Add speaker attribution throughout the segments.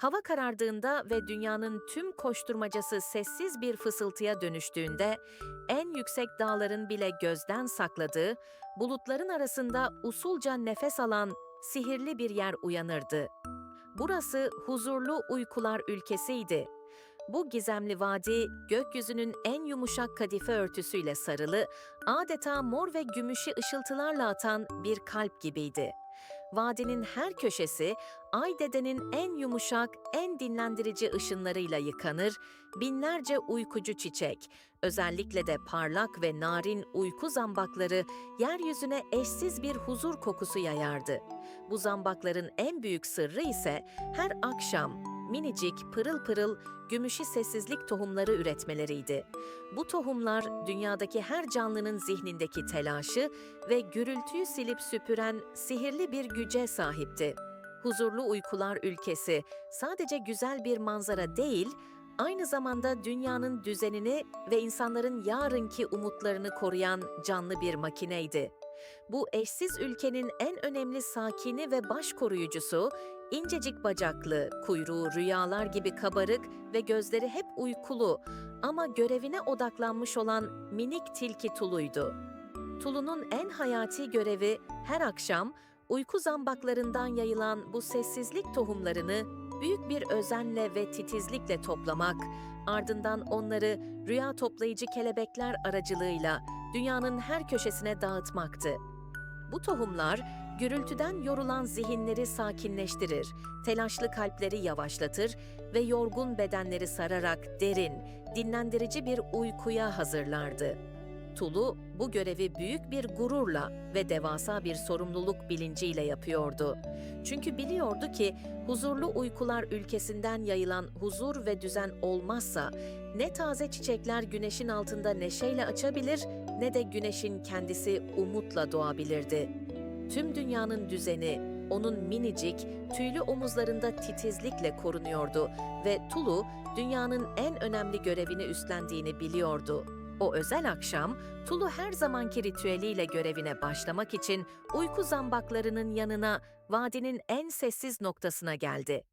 Speaker 1: Hava karardığında ve dünyanın tüm koşturmacası sessiz bir fısıltıya dönüştüğünde, en yüksek dağların bile gözden sakladığı, bulutların arasında usulca nefes alan sihirli bir yer uyanırdı. Burası huzurlu uykular ülkesiydi. Bu gizemli vadi gökyüzünün en yumuşak kadife örtüsüyle sarılı, adeta mor ve gümüşü ışıltılarla atan bir kalp gibiydi. Vadinin her köşesi Ay dedenin en yumuşak, en dinlendirici ışınlarıyla yıkanır, binlerce uykucu çiçek, özellikle de parlak ve narin uyku zambakları yeryüzüne eşsiz bir huzur kokusu yayardı. Bu zambakların en büyük sırrı ise her akşam minicik, pırıl pırıl, gümüşü sessizlik tohumları üretmeleriydi. Bu tohumlar dünyadaki her canlının zihnindeki telaşı ve gürültüyü silip süpüren sihirli bir güce sahipti. Huzurlu uykular ülkesi sadece güzel bir manzara değil, aynı zamanda dünyanın düzenini ve insanların yarınki umutlarını koruyan canlı bir makineydi. Bu eşsiz ülkenin en önemli sakini ve baş koruyucusu, incecik bacaklı, kuyruğu rüyalar gibi kabarık ve gözleri hep uykulu ama görevine odaklanmış olan minik tilki Tulu'ydu. Tulu'nun en hayati görevi her akşam uyku zambaklarından yayılan bu sessizlik tohumlarını büyük bir özenle ve titizlikle toplamak, ardından onları rüya toplayıcı kelebekler aracılığıyla dünyanın her köşesine dağıtmaktı. Bu tohumlar gürültüden yorulan zihinleri sakinleştirir, telaşlı kalpleri yavaşlatır ve yorgun bedenleri sararak derin, dinlendirici bir uykuya hazırlardı. Tulu bu görevi büyük bir gururla ve devasa bir sorumluluk bilinciyle yapıyordu. Çünkü biliyordu ki huzurlu uykular ülkesinden yayılan huzur ve düzen olmazsa ne taze çiçekler güneşin altında neşeyle açabilir ne de güneşin kendisi umutla doğabilirdi. Tüm dünyanın düzeni onun minicik, tüylü omuzlarında titizlikle korunuyordu ve Tulu dünyanın en önemli görevini üstlendiğini biliyordu. O özel akşam, Tulu her zamanki ritüeliyle görevine başlamak için uyku zambaklarının yanına vadinin en sessiz noktasına geldi.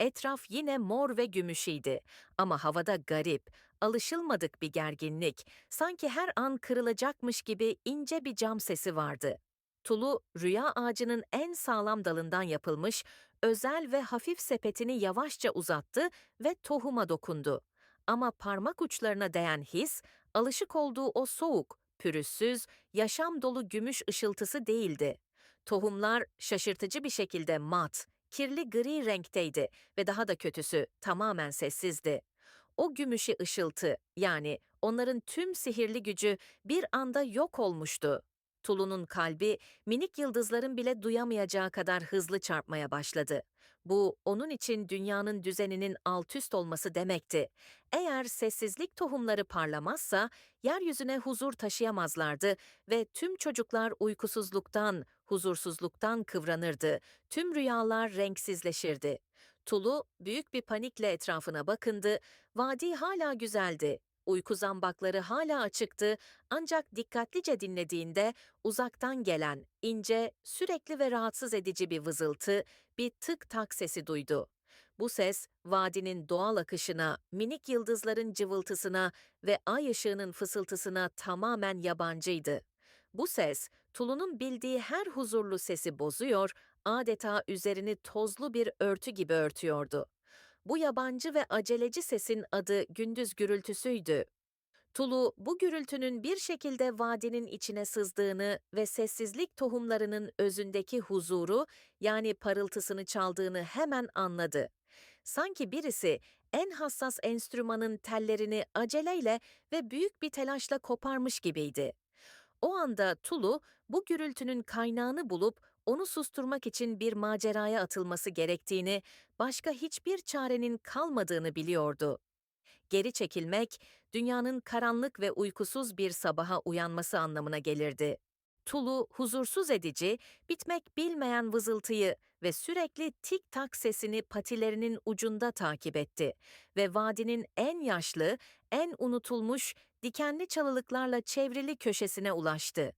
Speaker 1: Etraf yine mor ve gümüşeydi ama havada garip, alışılmadık bir gerginlik, sanki her an kırılacakmış gibi ince bir cam sesi vardı. Tulu, rüya ağacının en sağlam dalından yapılmış, özel ve hafif sepetini yavaşça uzattı ve tohuma dokundu. Ama parmak uçlarına değen his, alışık olduğu o soğuk, pürüzsüz, yaşam dolu gümüş ışıltısı değildi. Tohumlar şaşırtıcı bir şekilde mat, kirli gri renkteydi ve daha da kötüsü tamamen sessizdi. O gümüşü ışıltı, yani onların tüm sihirli gücü bir anda yok olmuştu. Tulu'nun kalbi minik yıldızların bile duyamayacağı kadar hızlı çarpmaya başladı. Bu onun için dünyanın düzeninin altüst olması demekti. Eğer sessizlik tohumları parlamazsa yeryüzüne huzur taşıyamazlardı ve tüm çocuklar uykusuzluktan, huzursuzluktan kıvranırdı. Tüm rüyalar renksizleşirdi. Tulu büyük bir panikle etrafına bakındı. Vadi hala güzeldi. Uyku zambakları hala açıktı ancak dikkatlice dinlediğinde uzaktan gelen ince, sürekli ve rahatsız edici bir vızıltı, bir tık tak sesi duydu. Bu ses vadinin doğal akışına, minik yıldızların cıvıltısına ve ay ışığının fısıltısına tamamen yabancıydı. Bu ses, Tulu'nun bildiği her huzurlu sesi bozuyor, adeta üzerini tozlu bir örtü gibi örtüyordu. Bu yabancı ve aceleci sesin adı gündüz gürültüsüydü. Tulu bu gürültünün bir şekilde vadinin içine sızdığını ve sessizlik tohumlarının özündeki huzuru yani parıltısını çaldığını hemen anladı. Sanki birisi en hassas enstrümanın tellerini aceleyle ve büyük bir telaşla koparmış gibiydi. O anda Tulu bu gürültünün kaynağını bulup onu susturmak için bir maceraya atılması gerektiğini, başka hiçbir çarenin kalmadığını biliyordu. Geri çekilmek, dünyanın karanlık ve uykusuz bir sabaha uyanması anlamına gelirdi. Tulu, huzursuz edici, bitmek bilmeyen vızıltıyı ve sürekli tik tak sesini patilerinin ucunda takip etti ve vadinin en yaşlı, en unutulmuş, dikenli çalılıklarla çevrili köşesine ulaştı.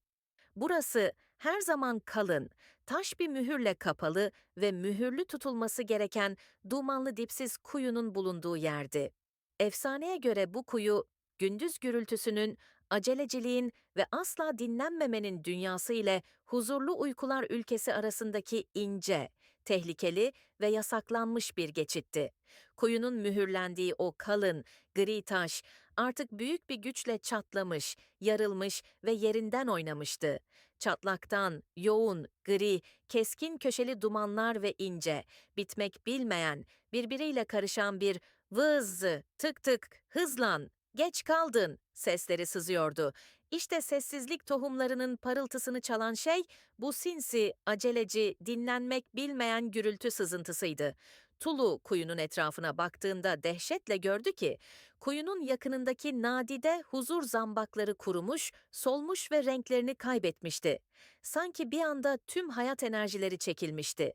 Speaker 1: Burası her zaman kalın, taş bir mühürle kapalı ve mühürlü tutulması gereken dumanlı dipsiz kuyunun bulunduğu yerdi. Efsaneye göre bu kuyu, gündüz gürültüsünün, aceleciliğin ve asla dinlenmemenin dünyası ile huzurlu uykular ülkesi arasındaki ince, tehlikeli ve yasaklanmış bir geçitti. Kuyunun mühürlendiği o kalın, gri taş artık büyük bir güçle çatlamış, yarılmış ve yerinden oynamıştı. Çatlaktan, yoğun, gri, keskin köşeli dumanlar ve ince, bitmek bilmeyen, birbiriyle karışan bir vız, tık tık, hızlan, geç kaldın sesleri sızıyordu. İşte sessizlik tohumlarının parıltısını çalan şey bu sinsi, aceleci, dinlenmek bilmeyen gürültü sızıntısıydı. Tulu kuyunun etrafına baktığında dehşetle gördü ki, kuyunun yakınındaki nadide huzur zambakları kurumuş, solmuş ve renklerini kaybetmişti. Sanki bir anda tüm hayat enerjileri çekilmişti.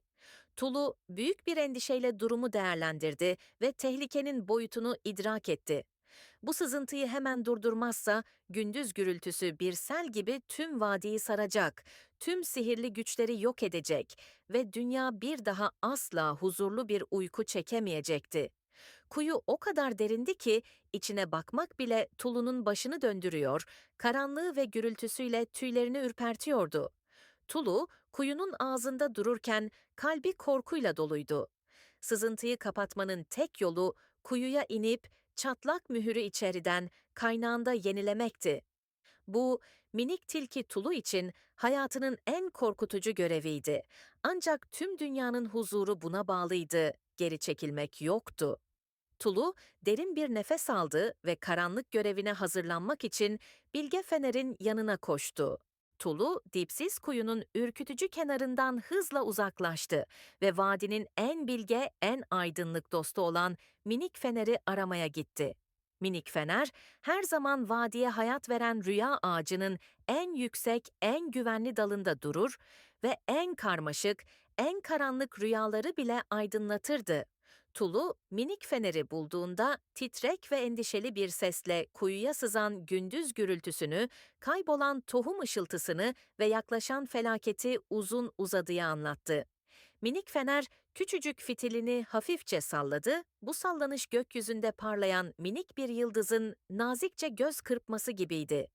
Speaker 1: Tulu büyük bir endişeyle durumu değerlendirdi ve tehlikenin boyutunu idrak etti. Bu sızıntıyı hemen durdurmazsa gündüz gürültüsü bir sel gibi tüm vadiyi saracak, tüm sihirli güçleri yok edecek ve dünya bir daha asla huzurlu bir uyku çekemeyecekti. Kuyu o kadar derindi ki içine bakmak bile Tulu'nun başını döndürüyor, karanlığı ve gürültüsüyle tüylerini ürpertiyordu. Tulu, kuyunun ağzında dururken kalbi korkuyla doluydu. Sızıntıyı kapatmanın tek yolu kuyuya inip çatlak mühürü içeriden kaynağında yenilemekti. Bu minik tilki Tulu için hayatının en korkutucu göreviydi. Ancak tüm dünyanın huzuru buna bağlıydı. Geri çekilmek yoktu. Tulu derin bir nefes aldı ve karanlık görevine hazırlanmak için Bilge Fener'in yanına koştu. Tulu, dipsiz kuyunun ürkütücü kenarından hızla uzaklaştı ve vadinin en bilge, en aydınlık dostu olan minik feneri aramaya gitti. Minik fener, her zaman vadiye hayat veren rüya ağacının en yüksek, en güvenli dalında durur ve en karmaşık, en karanlık rüyaları bile aydınlatırdı. Tulu, minik feneri bulduğunda titrek ve endişeli bir sesle kuyuya sızan gündüz gürültüsünü, kaybolan tohum ışıltısını ve yaklaşan felaketi uzun uzadıya anlattı. Minik fener küçücük fitilini hafifçe salladı, bu sallanış gökyüzünde parlayan minik bir yıldızın nazikçe göz kırpması gibiydi.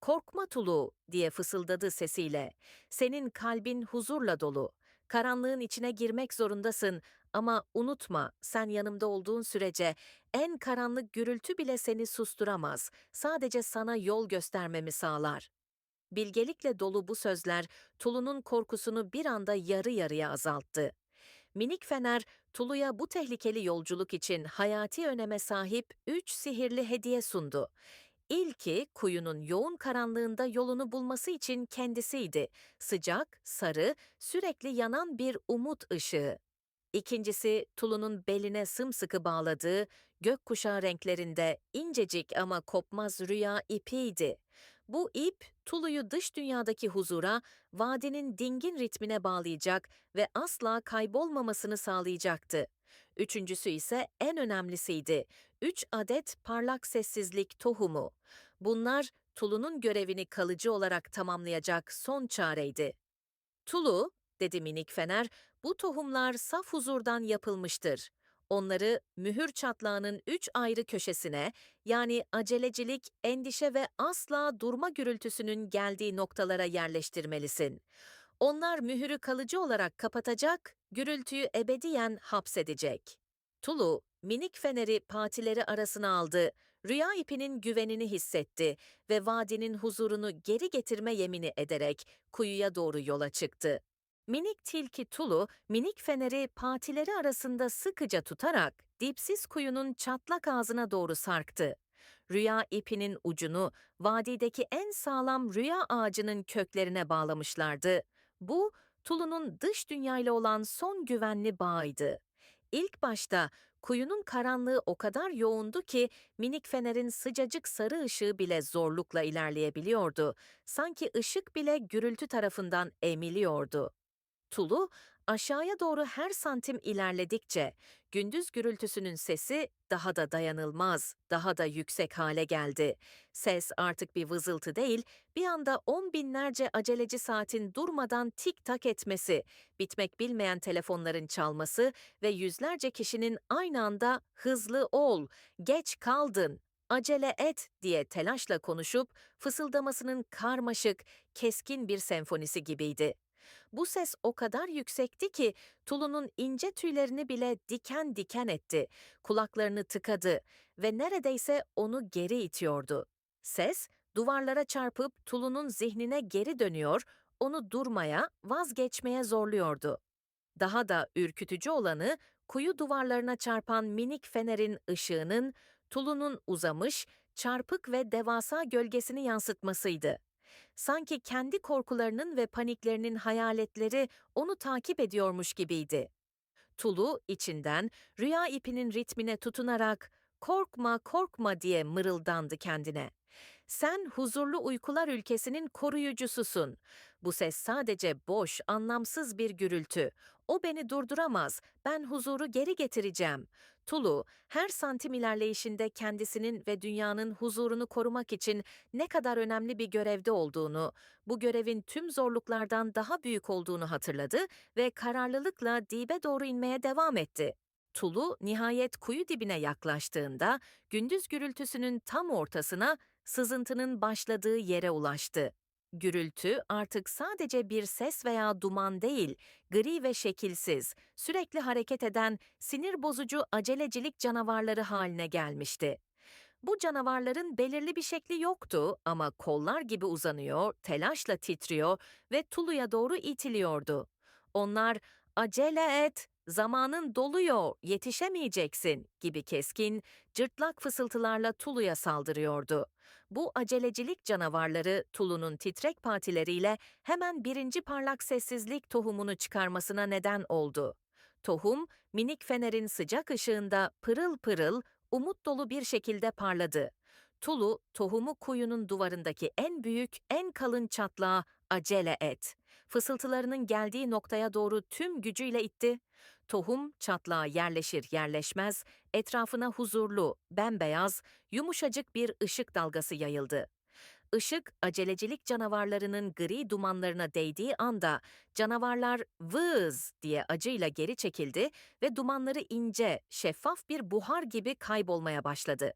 Speaker 1: Korkma Tulu diye fısıldadı sesiyle. Senin kalbin huzurla dolu. Karanlığın içine girmek zorundasın ama unutma sen yanımda olduğun sürece en karanlık gürültü bile seni susturamaz. Sadece sana yol göstermemi sağlar. Bilgelikle dolu bu sözler Tulu'nun korkusunu bir anda yarı yarıya azalttı. Minik Fener, Tulu'ya bu tehlikeli yolculuk için hayati öneme sahip üç sihirli hediye sundu. İlki kuyunun yoğun karanlığında yolunu bulması için kendisiydi. Sıcak, sarı, sürekli yanan bir umut ışığı. İkincisi Tulu'nun beline sımsıkı bağladığı gökkuşağı renklerinde incecik ama kopmaz rüya ipiydi. Bu ip Tulu'yu dış dünyadaki huzura, vadinin dingin ritmine bağlayacak ve asla kaybolmamasını sağlayacaktı. Üçüncüsü ise en önemlisiydi. Üç adet parlak sessizlik tohumu. Bunlar Tulu'nun görevini kalıcı olarak tamamlayacak son çareydi. Tulu, dedi minik fener, bu tohumlar saf huzurdan yapılmıştır. Onları mühür çatlağının üç ayrı köşesine, yani acelecilik, endişe ve asla durma gürültüsünün geldiği noktalara yerleştirmelisin. Onlar mühürü kalıcı olarak kapatacak, gürültüyü ebediyen hapsedecek. Tulu, minik feneri patileri arasına aldı, rüya ipinin güvenini hissetti ve vadinin huzurunu geri getirme yemini ederek kuyuya doğru yola çıktı. Minik tilki Tulu, minik feneri patileri arasında sıkıca tutarak dipsiz kuyunun çatlak ağzına doğru sarktı. Rüya ipinin ucunu vadideki en sağlam rüya ağacının köklerine bağlamışlardı. Bu, Tulu'nun dış dünyayla olan son güvenli bağıydı. İlk başta kuyunun karanlığı o kadar yoğundu ki minik fenerin sıcacık sarı ışığı bile zorlukla ilerleyebiliyordu. Sanki ışık bile gürültü tarafından emiliyordu. Tulu Aşağıya doğru her santim ilerledikçe gündüz gürültüsünün sesi daha da dayanılmaz, daha da yüksek hale geldi. Ses artık bir vızıltı değil, bir anda on binlerce aceleci saatin durmadan tik tak etmesi, bitmek bilmeyen telefonların çalması ve yüzlerce kişinin aynı anda hızlı ol, geç kaldın, acele et diye telaşla konuşup fısıldamasının karmaşık, keskin bir senfonisi gibiydi. Bu ses o kadar yüksekti ki tulunun ince tüylerini bile diken diken etti. Kulaklarını tıkadı ve neredeyse onu geri itiyordu. Ses duvarlara çarpıp tulunun zihnine geri dönüyor, onu durmaya, vazgeçmeye zorluyordu. Daha da ürkütücü olanı kuyu duvarlarına çarpan minik fenerin ışığının tulunun uzamış, çarpık ve devasa gölgesini yansıtmasıydı. Sanki kendi korkularının ve paniklerinin hayaletleri onu takip ediyormuş gibiydi. Tulu içinden rüya ipinin ritmine tutunarak "Korkma, korkma." diye mırıldandı kendine. Sen huzurlu uykular ülkesinin koruyucususun. Bu ses sadece boş, anlamsız bir gürültü. O beni durduramaz. Ben huzuru geri getireceğim. Tulu, her santim ilerleyişinde kendisinin ve dünyanın huzurunu korumak için ne kadar önemli bir görevde olduğunu, bu görevin tüm zorluklardan daha büyük olduğunu hatırladı ve kararlılıkla dibe doğru inmeye devam etti. Tulu nihayet kuyu dibine yaklaştığında gündüz gürültüsünün tam ortasına sızıntının başladığı yere ulaştı. Gürültü artık sadece bir ses veya duman değil, gri ve şekilsiz, sürekli hareket eden, sinir bozucu acelecilik canavarları haline gelmişti. Bu canavarların belirli bir şekli yoktu ama kollar gibi uzanıyor, telaşla titriyor ve Tulu'ya doğru itiliyordu. Onlar acele et, zamanın doluyor, yetişemeyeceksin gibi keskin, cırtlak fısıltılarla Tulu'ya saldırıyordu. Bu acelecilik canavarları Tulu'nun titrek patileriyle hemen birinci parlak sessizlik tohumunu çıkarmasına neden oldu. Tohum, minik fenerin sıcak ışığında pırıl pırıl, umut dolu bir şekilde parladı. Tulu, tohumu kuyunun duvarındaki en büyük, en kalın çatlağa acele et. Fısıltılarının geldiği noktaya doğru tüm gücüyle itti. Tohum çatlağa yerleşir yerleşmez, etrafına huzurlu, bembeyaz, yumuşacık bir ışık dalgası yayıldı. Işık acelecilik canavarlarının gri dumanlarına değdiği anda canavarlar vız diye acıyla geri çekildi ve dumanları ince, şeffaf bir buhar gibi kaybolmaya başladı.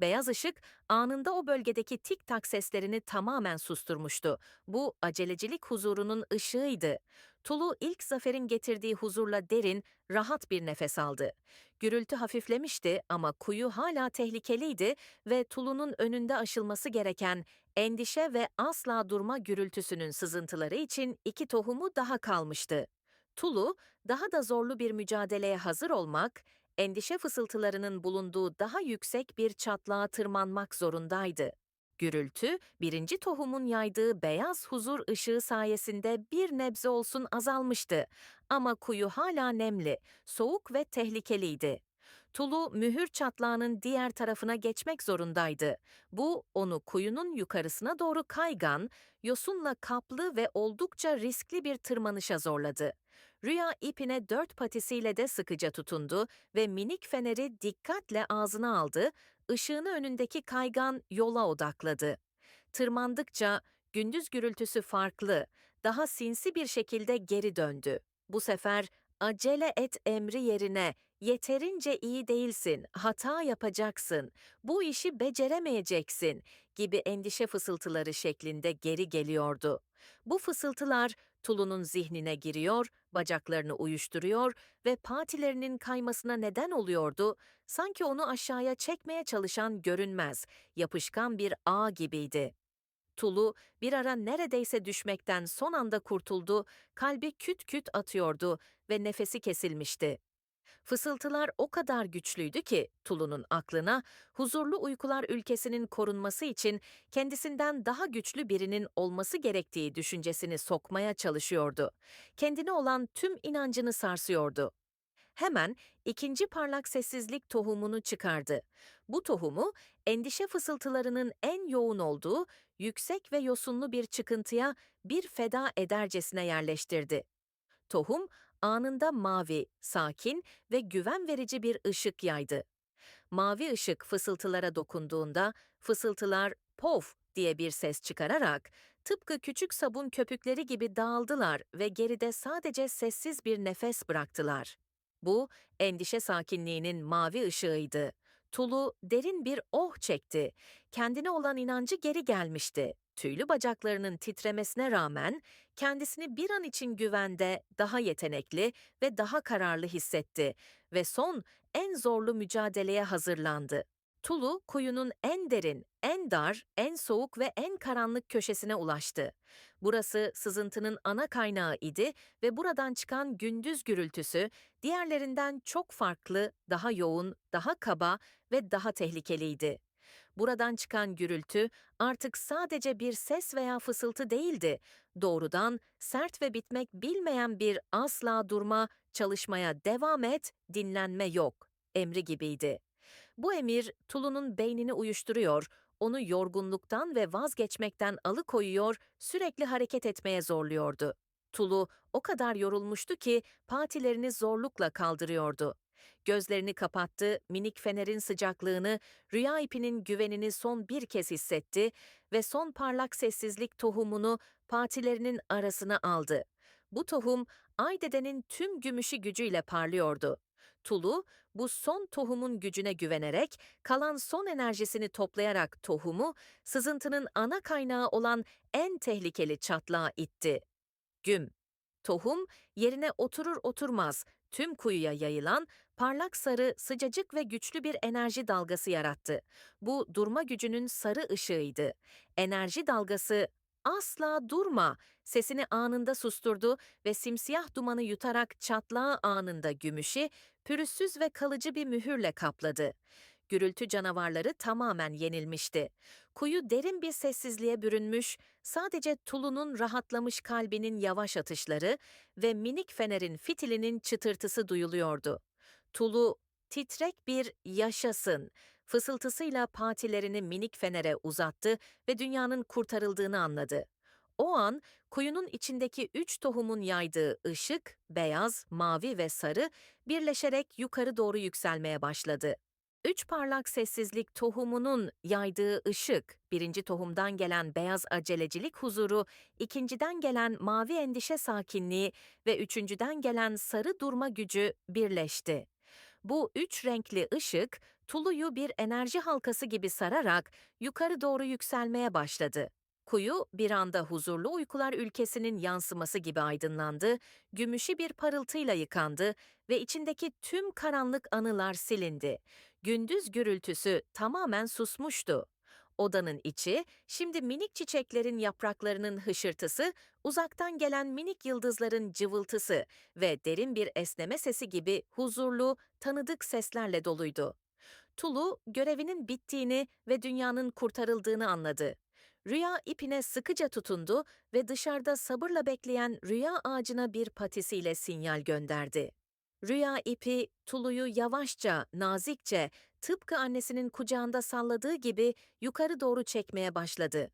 Speaker 1: Beyaz ışık anında o bölgedeki tik tak seslerini tamamen susturmuştu. Bu acelecilik huzurunun ışığıydı. Tulu ilk zaferin getirdiği huzurla derin, rahat bir nefes aldı. Gürültü hafiflemişti ama kuyu hala tehlikeliydi ve Tulu'nun önünde aşılması gereken endişe ve asla durma gürültüsünün sızıntıları için iki tohumu daha kalmıştı. Tulu, daha da zorlu bir mücadeleye hazır olmak, endişe fısıltılarının bulunduğu daha yüksek bir çatlağa tırmanmak zorundaydı. Gürültü, birinci tohumun yaydığı beyaz huzur ışığı sayesinde bir nebze olsun azalmıştı. Ama kuyu hala nemli, soğuk ve tehlikeliydi. Tulu mühür çatlağının diğer tarafına geçmek zorundaydı. Bu onu kuyunun yukarısına doğru kaygan, yosunla kaplı ve oldukça riskli bir tırmanışa zorladı. Rüya ipine dört patisiyle de sıkıca tutundu ve minik feneri dikkatle ağzına aldı, ışığını önündeki kaygan yola odakladı. Tırmandıkça gündüz gürültüsü farklı, daha sinsi bir şekilde geri döndü. Bu sefer acele et emri yerine yeterince iyi değilsin, hata yapacaksın, bu işi beceremeyeceksin gibi endişe fısıltıları şeklinde geri geliyordu. Bu fısıltılar Tulu'nun zihnine giriyor, bacaklarını uyuşturuyor ve patilerinin kaymasına neden oluyordu, sanki onu aşağıya çekmeye çalışan görünmez, yapışkan bir ağ gibiydi. Tulu bir ara neredeyse düşmekten son anda kurtuldu, kalbi küt küt atıyordu ve nefesi kesilmişti. Fısıltılar o kadar güçlüydü ki Tulu'nun aklına huzurlu uykular ülkesinin korunması için kendisinden daha güçlü birinin olması gerektiği düşüncesini sokmaya çalışıyordu. Kendine olan tüm inancını sarsıyordu. Hemen ikinci parlak sessizlik tohumunu çıkardı. Bu tohumu endişe fısıltılarının en yoğun olduğu yüksek ve yosunlu bir çıkıntıya bir feda edercesine yerleştirdi. Tohum anında mavi, sakin ve güven verici bir ışık yaydı. Mavi ışık fısıltılara dokunduğunda fısıltılar pof diye bir ses çıkararak tıpkı küçük sabun köpükleri gibi dağıldılar ve geride sadece sessiz bir nefes bıraktılar. Bu endişe sakinliğinin mavi ışığıydı. Tulu derin bir oh çekti. Kendine olan inancı geri gelmişti. Tüylü bacaklarının titremesine rağmen kendisini bir an için güvende, daha yetenekli ve daha kararlı hissetti ve son en zorlu mücadeleye hazırlandı. Tulu kuyunun en derin, en dar, en soğuk ve en karanlık köşesine ulaştı. Burası sızıntının ana kaynağı idi ve buradan çıkan gündüz gürültüsü diğerlerinden çok farklı, daha yoğun, daha kaba ve daha tehlikeliydi. Buradan çıkan gürültü artık sadece bir ses veya fısıltı değildi. Doğrudan sert ve bitmek bilmeyen bir asla durma, çalışmaya devam et, dinlenme yok emri gibiydi. Bu emir Tulu'nun beynini uyuşturuyor, onu yorgunluktan ve vazgeçmekten alıkoyuyor, sürekli hareket etmeye zorluyordu. Tulu o kadar yorulmuştu ki patilerini zorlukla kaldırıyordu. Gözlerini kapattı, minik fenerin sıcaklığını, rüya ipinin güvenini son bir kez hissetti ve son parlak sessizlik tohumunu patilerinin arasına aldı. Bu tohum Aydede'nin tüm gümüşü gücüyle parlıyordu. Tulu, bu son tohumun gücüne güvenerek, kalan son enerjisini toplayarak tohumu, sızıntının ana kaynağı olan en tehlikeli çatlağa itti. Güm. Tohum, yerine oturur oturmaz, tüm kuyuya yayılan, parlak sarı, sıcacık ve güçlü bir enerji dalgası yarattı. Bu durma gücünün sarı ışığıydı. Enerji dalgası asla durma sesini anında susturdu ve simsiyah dumanı yutarak çatlağı anında gümüşü pürüzsüz ve kalıcı bir mühürle kapladı. Gürültü canavarları tamamen yenilmişti. Kuyu derin bir sessizliğe bürünmüş, sadece Tulu'nun rahatlamış kalbinin yavaş atışları ve minik fenerin fitilinin çıtırtısı duyuluyordu. Tulu titrek bir yaşasın fısıltısıyla patilerini minik fenere uzattı ve dünyanın kurtarıldığını anladı. O an kuyunun içindeki üç tohumun yaydığı ışık, beyaz, mavi ve sarı birleşerek yukarı doğru yükselmeye başladı. Üç parlak sessizlik tohumunun yaydığı ışık, birinci tohumdan gelen beyaz acelecilik huzuru, ikinciden gelen mavi endişe sakinliği ve üçüncüden gelen sarı durma gücü birleşti. Bu üç renkli ışık, Tulu'yu bir enerji halkası gibi sararak yukarı doğru yükselmeye başladı. Kuyu bir anda huzurlu uykular ülkesinin yansıması gibi aydınlandı, gümüşü bir parıltıyla yıkandı ve içindeki tüm karanlık anılar silindi. Gündüz gürültüsü tamamen susmuştu. Odanın içi, şimdi minik çiçeklerin yapraklarının hışırtısı, uzaktan gelen minik yıldızların cıvıltısı ve derin bir esneme sesi gibi huzurlu, tanıdık seslerle doluydu. Tulu, görevinin bittiğini ve dünyanın kurtarıldığını anladı. Rüya ipine sıkıca tutundu ve dışarıda sabırla bekleyen rüya ağacına bir patisiyle sinyal gönderdi. Rüya ipi Tulu'yu yavaşça, nazikçe, tıpkı annesinin kucağında salladığı gibi yukarı doğru çekmeye başladı.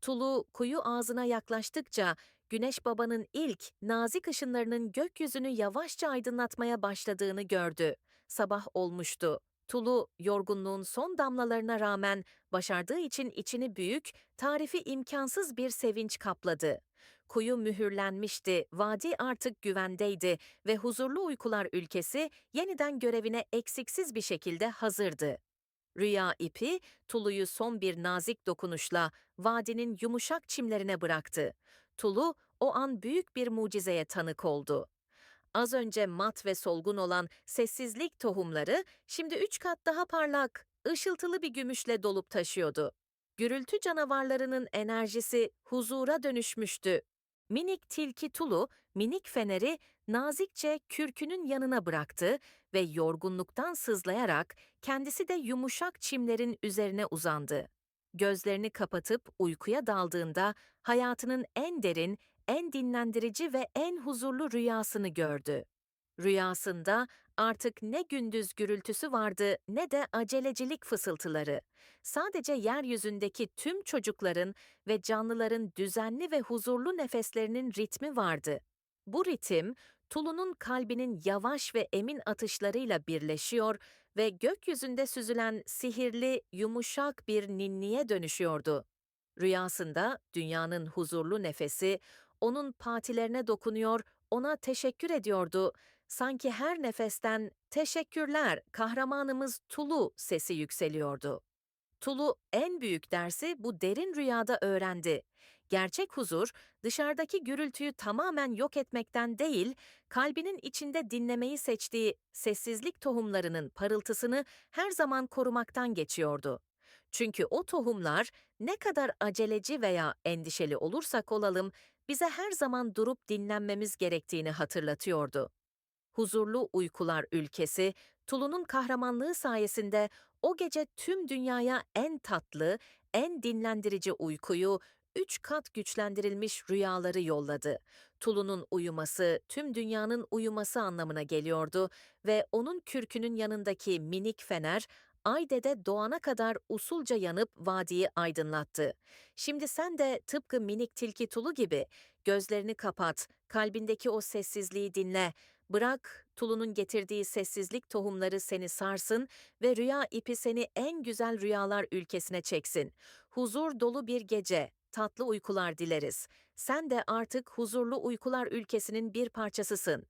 Speaker 1: Tulu kuyu ağzına yaklaştıkça Güneş Baba'nın ilk nazik ışınlarının gökyüzünü yavaşça aydınlatmaya başladığını gördü. Sabah olmuştu. Tulu, yorgunluğun son damlalarına rağmen başardığı için içini büyük, tarifi imkansız bir sevinç kapladı. Kuyu mühürlenmişti, vadi artık güvendeydi ve huzurlu uykular ülkesi yeniden görevine eksiksiz bir şekilde hazırdı. Rüya ipi, Tulu'yu son bir nazik dokunuşla vadinin yumuşak çimlerine bıraktı. Tulu, o an büyük bir mucizeye tanık oldu. Az önce mat ve solgun olan sessizlik tohumları şimdi üç kat daha parlak, ışıltılı bir gümüşle dolup taşıyordu. Gürültü canavarlarının enerjisi huzura dönüşmüştü. Minik tilki Tulu, minik feneri nazikçe kürkünün yanına bıraktı ve yorgunluktan sızlayarak kendisi de yumuşak çimlerin üzerine uzandı. Gözlerini kapatıp uykuya daldığında hayatının en derin, en dinlendirici ve en huzurlu rüyasını gördü. Rüyasında artık ne gündüz gürültüsü vardı ne de acelecilik fısıltıları. Sadece yeryüzündeki tüm çocukların ve canlıların düzenli ve huzurlu nefeslerinin ritmi vardı. Bu ritim Tulu'nun kalbinin yavaş ve emin atışlarıyla birleşiyor ve gökyüzünde süzülen sihirli, yumuşak bir ninniye dönüşüyordu. Rüyasında dünyanın huzurlu nefesi onun patilerine dokunuyor, ona teşekkür ediyordu. Sanki her nefesten "Teşekkürler, kahramanımız Tulu" sesi yükseliyordu. Tulu en büyük dersi bu derin rüyada öğrendi. Gerçek huzur, dışarıdaki gürültüyü tamamen yok etmekten değil, kalbinin içinde dinlemeyi seçtiği sessizlik tohumlarının parıltısını her zaman korumaktan geçiyordu. Çünkü o tohumlar ne kadar aceleci veya endişeli olursak olalım, bize her zaman durup dinlenmemiz gerektiğini hatırlatıyordu. Huzurlu uykular ülkesi, Tulu'nun kahramanlığı sayesinde o gece tüm dünyaya en tatlı, en dinlendirici uykuyu, üç kat güçlendirilmiş rüyaları yolladı. Tulu'nun uyuması, tüm dünyanın uyuması anlamına geliyordu ve onun kürkünün yanındaki minik fener, Ayde'de doğana kadar usulca yanıp vadiyi aydınlattı. Şimdi sen de tıpkı minik tilki Tulu gibi gözlerini kapat, kalbindeki o sessizliği dinle, Bırak Tulu'nun getirdiği sessizlik tohumları seni sarsın ve rüya ipi seni en güzel rüyalar ülkesine çeksin. Huzur dolu bir gece, tatlı uykular dileriz. Sen de artık huzurlu uykular ülkesinin bir parçasısın.